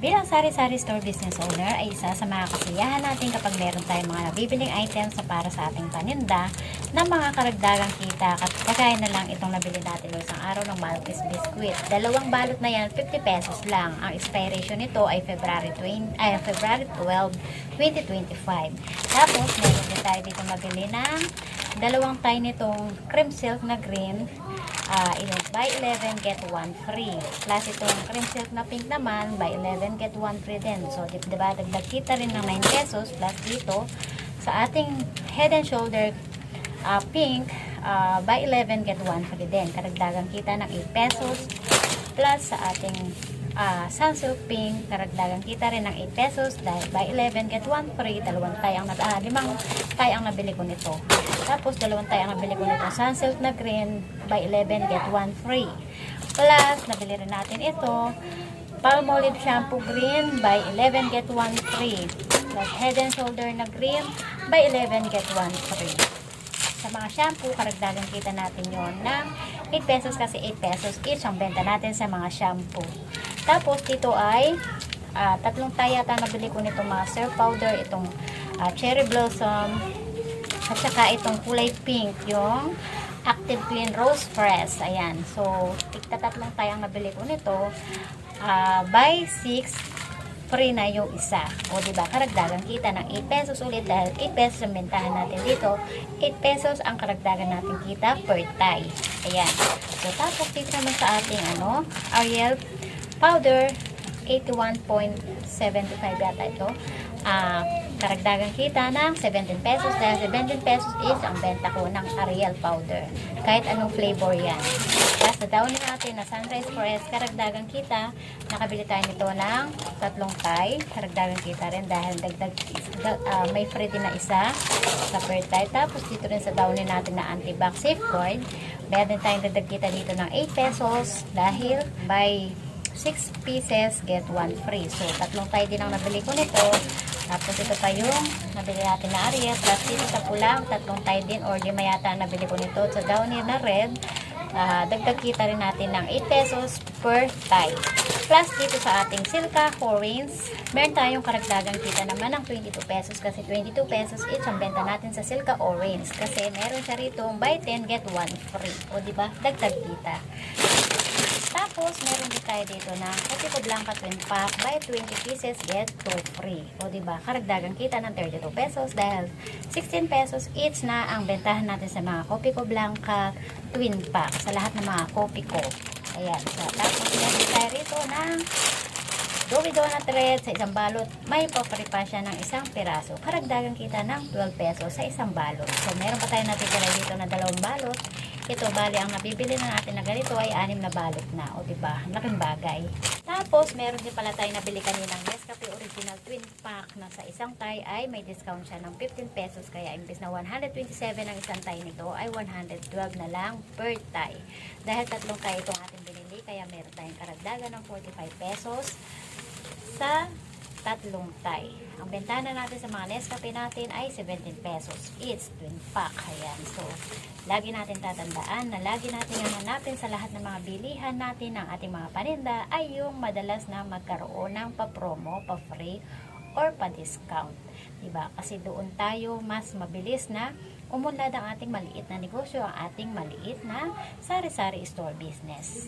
Bilang sari-sari store business owner ay isa sa mga kasiyahan natin kapag meron tayong mga nabibiling items sa para sa ating paninda na mga karagdagang kita kagaya na lang itong nabili natin noong isang araw ng Maltese Biscuit. Dalawang balot na yan, 50 pesos lang. Ang expiration nito ay February, 20, ay, February 12, 2025. Tapos meron tayo dito mabili ng dalawang tie nitong cream silk na green uh, buy 11 get 1 free. Plus itong cream silk na pink naman, buy 11 get 1 free din. So, di, ba, dagdag kita rin ng 9 pesos plus dito sa ating head and shoulder ah, pink, ah, buy 11 get 1 free din. Karagdagan kita ng 8 pesos plus sa ating ah, sunsilk pink, karagdagan kita rin ng 8 pesos dahil buy 11 get 1 free, dalawang tayang na, ah, limang tayang nabili ko nito. Tapos dalawang tayang nabili ko nito sunsilk na green, buy 11 get 1 free. Plus, nabili rin natin ito, Palmolive shampoo green, buy 11 get 1 free. Plus head and shoulder na green, buy 11 get 1 free. Sa mga shampoo, karagdagan kita natin yon ng 8 pesos kasi 8 pesos each ang benta natin sa mga shampoo. Tapos dito ay ah, tatlong tayo yata nabili ko nitong mga surf powder, itong ah, cherry blossom, at saka itong kulay pink, yung Active Clean Rose Press. Ayan. So, tigta tatlong tayang nabili ko nito. Ah, buy 6, free na yung isa. O, di ba Karagdagan kita ng 8 pesos ulit dahil 8 pesos ang bentahan natin dito. 8 pesos ang karagdagan natin kita per tie. Ayan. So, tapos dito naman sa ating ano, Ariel powder, 81.75 yata ito. Ah, karagdagan kita ng 17 pesos dahil 17 pesos is ang benta ko ng Ariel powder. Kahit anong flavor yan. Tapos downy natin na Sunrise Forest, karagdagan kita, nakabili tayo nito ng tatlong tie. Karagdagan kita rin dahil dagdag, ah, may free din na isa sa per tie. Tapos dito rin sa downy natin na anti-back safeguard, meron tayong dagdag kita dito ng 8 pesos dahil by 6 pieces, get 1 free. So, tatlong tayo din ang nabili ko nito. Tapos ito pa yung nabili natin na Ariel. Plus dito sa pulang, tatlong tayo din or lima yata nabili ko nito. Sa downy na red, ah, dagdag kita rin natin ng 8 pesos per tie. Plus dito sa ating Silka Horins, meron tayong karagdagang kita naman ng 22 pesos kasi 22 pesos each ang benta natin sa Silka Orange kasi meron siya rito buy 10 get 1 free. O di ba? Dagdag kita. Tapos, meron din tayo dito na Copico Blanca Twin Pack buy 20 pieces get 2 free. O di ba? Karagdagan kita ng 32 pesos dahil 16 pesos each na ang bentahan natin sa mga Copico Blanca Twin Pack sa lahat ng mga Copico. Ayan. So, tapos, meron tayo rito ng Dowi donut red sa isang balot, may papari pa siya ng isang piraso. Karagdagan kita ng 12 pesos sa isang balot. So, meron pa tayo natitira dito na dalawang balot. Ito, bali, ang nabibili na natin na ganito ay anim na balot na. O, diba? Laking bagay. Tapos, meron din pala tayo nabili kaninang Nescafe Original Twin Pack na sa isang tie ay may discount siya ng 15 pesos. Kaya, imbes na 127 ang isang tie nito, ay 112 na lang per tie. Dahil tatlong tie itong ating binili, kaya meron tayong karagdagan ng 45 pesos sa tatlong tie. Ang bentana natin sa mga Nescafe natin ay 17 pesos. It's twin pack. Ayan. So, lagi natin tatandaan na lagi natin hanapin sa lahat ng mga bilihan natin ng ating mga paninda ay yung madalas na magkaroon ng pa-promo, pa-free, or pa-discount. Diba? Kasi doon tayo mas mabilis na umunlad ang ating maliit na negosyo, ang ating maliit na sari-sari store business.